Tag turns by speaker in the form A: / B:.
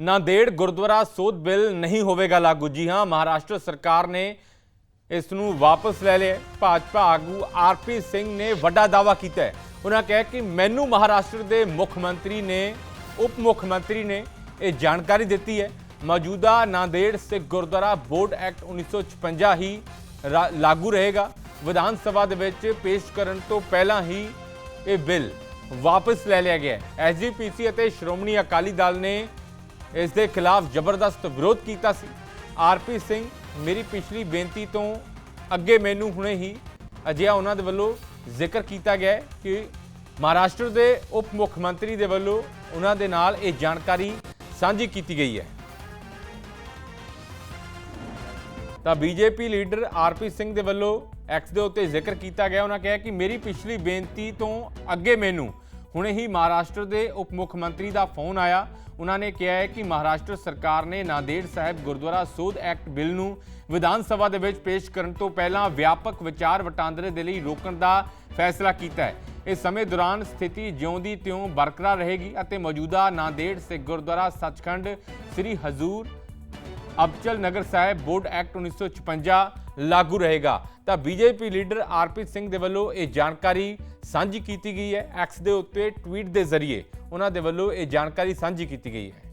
A: ਨਾਂਦੇੜ ਗੁਰਦੁਆਰਾ ਸੋਧ ਬਿੱਲ ਨਹੀਂ ਹੋਵੇਗਾ ਲਾਗੂ। ਜੀ ਹਾਂ, ਮਹਾਰਾਸ਼ਟਰ ਸਰਕਾਰ ਨੇ ਇਸ ਨੂੰ ਵਾਪਸ ਲੈ ਲਿਆ। ਭਾਜਪਾ ਆਗੂ ਆਰਪੀ ਸਿੰਘ ਨੇ ਵੱਡਾ ਦਾਅਵਾ ਕੀਤਾ ਹੈ। ਉਹਨਾਂ ਕਿਹਾ ਕਿ ਮੈਨੂੰ ਮਹਾਰਾਸ਼ਟਰ ਦੇ ਮੁੱਖ ਮੰਤਰੀ ਨੇ, ਉਪ ਮੁੱਖ ਮੰਤਰੀ ਨੇ ਇਹ ਜਾਣਕਾਰੀ ਦਿੱਤੀ ਹੈ। ਮੌਜੂਦਾ ਨਾਂਦੇੜ ਸਿੱਖ ਗੁਰਦੁਆਰਾ ਬੋਰਡ ਐਕਟ 1956 ਹੀ ਰਾ- ਲਾਗੂ ਰਹੇਗਾ। ਵਿਧਾਨ ਸਭਾ ਦੇ ਵਿੱਚ ਪੇਸ਼ ਕਰਨ ਤੋਂ ਪਹਿਲਾਂ ਹੀ ਇਹ ਬਿੱਲ ਵਾਪਸ ਲੈ ਲਿਆ ਗਿਆ ਹੈ। ਐਸਜੀਪੀਸੀ ਅਤੇ ਸ਼੍ਰੋਮਣੀ ਅਕਾਲੀ ਦਲ ਨੇ ਇਸ ਦੇ ਖਿਲਾਫ ਜ਼ਬਰਦਸਤ ਵਿਰੋਧ ਕੀਤਾ ਸੀ। ਆਰਪੀ ਸਿੰਘ, ਮੇਰੀ ਪਿਛਲੀ ਬੇਨਤੀ ਤੋਂ ਅੱਗੇ ਮੈਨੂੰ ਹੁਣੇ ਹੀ ਅਜਿਹਾ ਉਹਨਾਂ ਦੇ ਵੱਲੋਂ ਜ਼ਿਕਰ ਕੀਤਾ ਗਿਆ ਕਿ ਮਹਾਰਾਸ਼ਟਰ ਦੇ ਉਪ ਮੁੱਖ ਮੰਤਰੀ ਦੇ ਵੱਲੋਂ ਉਹਨਾਂ ਦੇ ਨਾਲ ਇਹ ਜਾਣਕਾਰੀ ਸਾਂਝੀ ਕੀਤੀ ਗਈ ਹੈ। ਤਾਂ ਬੀਜੇਪੀ ਲੀਡਰ ਆਰਪੀ ਸਿੰਘ ਦੇ ਵੱਲੋਂ ਐਕਸ ਦੇ ਉੱਤੇ ਜ਼ਿਕਰ ਕੀਤਾ ਗਿਆ। ਉਹਨਾਂ ਕਿਹਾ ਕਿ ਮੇਰੀ ਪਿਛਲੀ ਬੇਨਤੀ ਤੋਂ ਅੱਗੇ ਮੈਨੂੰ ਹੁਣੇ ਹੀ ਮਹਾਰਾਸ਼ਟਰ ਦੇ ਉਪ ਮੁੱਖ ਮੰਤਰੀ ਦਾ ਫੋਨ ਆਇਆ। ਉਹਨਾਂ ਨੇ ਕਿਹਾ ਹੈ ਕਿ ਮਹਾਰਾਸ਼ਟਰ ਸਰਕਾਰ ਨੇ ਨਾਂਦੇੜ ਸਾਹਿਬ ਗੁਰਦੁਆਰਾ ਸੋਧ ਐਕਟ ਬਿੱਲ ਨੂੰ ਵਿਧਾਨ ਸਭਾ ਦੇ ਵਿੱਚ ਪੇਸ਼ ਕਰਨ ਤੋਂ ਪਹਿਲਾਂ ਵਿਆਪਕ ਵਿਚਾਰ ਵਟਾਂਦਰੇ ਦੇ ਲਈ ਰੋਕਣ ਦਾ ਫੈਸਲਾ ਕੀਤਾ ਹੈ। ਇਸ ਸਮੇਂ ਦੌਰਾਨ ਸਥਿਤੀ ਜਿਉਂ ਦੀ ਤਿਉਂ ਬਰਕਰਾਰ ਰਹੇਗੀ ਅਤੇ ਮੌਜੂਦਾ ਨਾਂਦੇੜ ਸਿੱਖ ਗੁਰਦੁਆਰਾ ਸੱਚਖੰਡ ਸ੍ਰੀ ਹਜ਼ੂਰ ਅਬਚਲ ਨਗਰ ਸਾਹਿਬ ਬੋਰਡ ਐਕਟ 1956 ਲਾਗੂ ਰਹੇਗਾ। ਤਾਂ ਬੀਜੇਪੀ ਲੀਡਰ ਆਰਪੀ ਸਿੰਘ ਦੇ ਵੱਲੋਂ ਇਹ ਜਾਣਕਾਰੀ ਸਾਂਝੀ ਕੀਤੀ ਗਈ ਹੈ ਐਕਸ ਦੇ ਉੱਤੇ ਟਵੀਟ ਦੇ ਜ਼ਰੀਏ। ਉਹਨਾਂ ਦੇ ਵੱਲੋਂ ਇਹ ਜਾਣਕਾਰੀ ਸਾਂਝੀ ਕੀਤੀ ਗਈ ਹੈ।